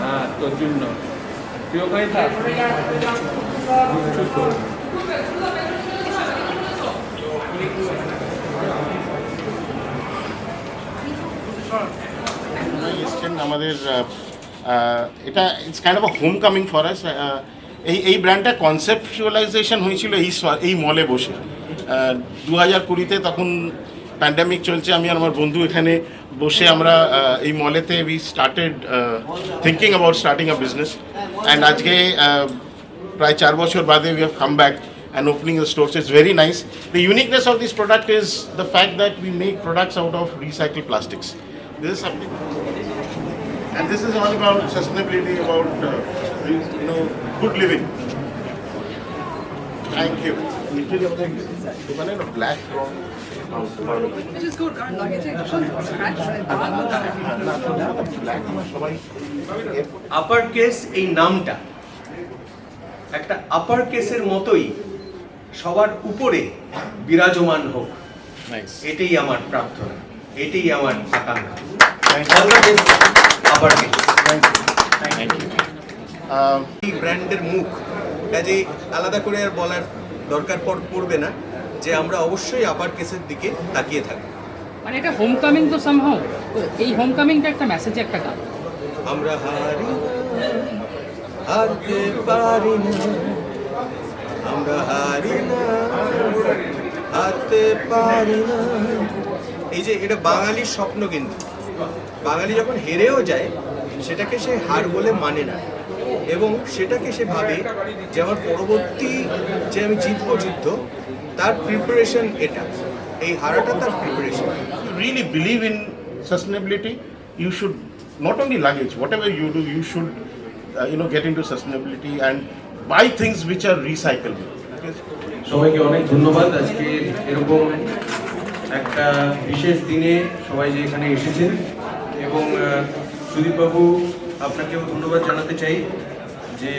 হ্যাঁ তোর জন্য তুই ওখানে আমাদের এটা it's kind of homecoming for us এই এই ব্র্যান্ডটা কনসেপচুয়ালাইজেশন হয়েছিল এই এই মলে বসে। দু হাজার কুড়িতে তখন প্যান্ডামিক চলছে আমি আর আমার বন্ধু এখানে বসে আমরা আহ, এই মলেতে we started thinking about starting a business and আজকে আহ, প্রায় চার বছর বাদে we have come back and opening the stores is very nice. The uniqueness of this product is the fact that we make products out of recycled plastics. This is something and this is all about sustainability, about uh, you know good living. Thank you. Black Which is good, our luggage actually upper case এই নামটা একটা আপার কেসের মতোই সবার উপরে বিরাজমান হোক। এটাই আমার প্রার্থনা। এটাই আমার আকাঙ্ক্ষা। আপার কেস এই ব্র্যান্ডের মুখ কাজে আলাদা করে আর বলার দরকার পড়বে না যে আমরা অবশ্যই আপার কেসের দিকে তাকিয়ে থাকি মানে এটা হোম কামিং তো সামহাও এই হোম কামিংটা একটা মেসেজে একটা গান। আমরা হারি হারতে পারি না আমরা হারি না হারতে পারি না এই যে এটা বাঙালির স্বপ্ন কিন্তু বাঙালি যখন হেরেও যায় সেটাকে সে হার বলে মানে না। এবং সেটাকে সে ভাবে যে আমার পরবর্তী যে আমি জিতব যুদ্ধ তার প্রিপারেশন এটা। এই হারাটা তার preparation really believe in sustainability you should not only luggage whatever you do you should you know get to sustainability and buy things which are recycle সবাইকে অনেক ধন্যবাদ। আজকে এরকম একটা বিশেষ দিনে সবাই যে এখানে এসেছেন এবং সুদীপবাবু আপনাকেও ধন্যবাদ জানাতে চাই। যে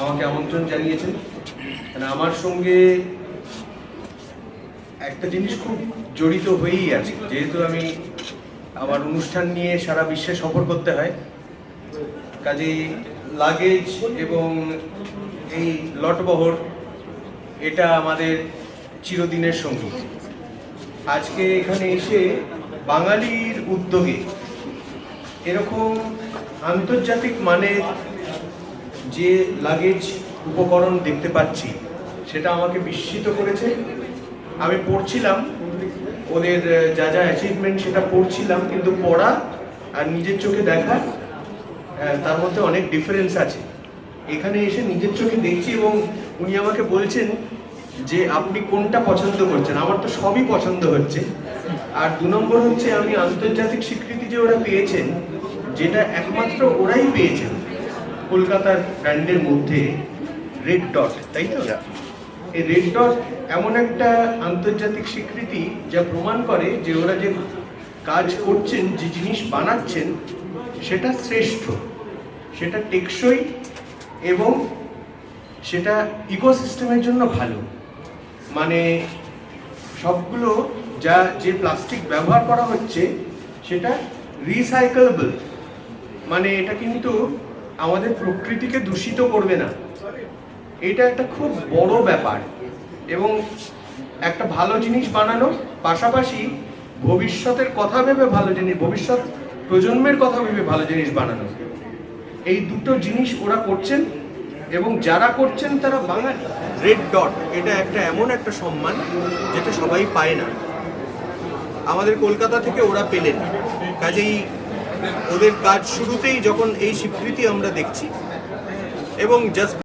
আমাকে আমন্ত্রণ জানিয়েছেন। মানে আমার সঙ্গে একটা জিনিস খুব জড়িত হয়েই আছে। যেহেতু আমি আমার অনুষ্ঠান নিয়ে সারা বিশ্বে সফর করতে হয়, কাজেই লাগেজ এবং এই লটবহর, এটা আমাদের চিরদিনের সঙ্গী। আজকে এখানে এসে বাঙালির উদ্যোগে এরকম আন্তর্জাতিক মানের যে লাগেজ উপকরণ দেখতে পাচ্ছি, সেটা আমাকে বিস্মিত করেছে। আমি পড়ছিলাম, ওদের যা যা অ্যাচিভমেন্ট সেটা পড়ছিলাম, কিন্তু পড়া আর নিজের চোখে দেখা তার মধ্যে অনেক ডিফারেন্স আছে। এখানে এসে নিজের চোখে দেখছি এবং উনি আমাকে বলছেন যে, আপনি কোনটা পছন্দ করছেন? আমার তো সবই পছন্দ হচ্ছে। আর দু নম্বর হচ্ছে, আমি আন্তর্জাতিক স্বীকৃতি যে ওরা পেয়েছেন, যেটা একমাত্র ওরাই পেয়েছেন কলকাতার ব্র্যান্ডের মধ্যে রেড ডট তাই তো? এই রেড ডট এমন একটা আন্তর্জাতিক স্বীকৃতি যা প্রমাণ করে যে ওরা যে কাজ করছেন যে জিনিস বানাচ্ছেন সেটা শ্রেষ্ঠ। সেটা টেকসই এবং সেটা ইকোসিস্টেমের জন্য ভালো। মানে সবগুলো যা যে প্লাস্টিক ব্যবহার করা হচ্ছে সেটা রিসাইকেলেবল মানে এটা কিন্তু আমাদের প্রকৃতিকে দূষিত করবে না। এটা একটা খুব বড় ব্যাপার এবং একটা ভালো জিনিস বানানো। পাশাপাশি ভবিষ্যতের কথা ভেবে ভালো জিনিস, ভবিষ্যৎ প্রজন্মের কথা ভেবে ভালো জিনিস বানানো। এই দুটো জিনিস ওরা করছেন এবং যারা করছেন তারা বাঙালি রেড ডট এটা একটা এমন একটা সম্মান যেটা সবাই পায় না। আমাদের কলকাতা থেকে ওরা পেলেন। কাজেই ওদের কাজ শুরুতেই যখন এই স্বীকৃতি আমরা দেখছি এবং জাস্ট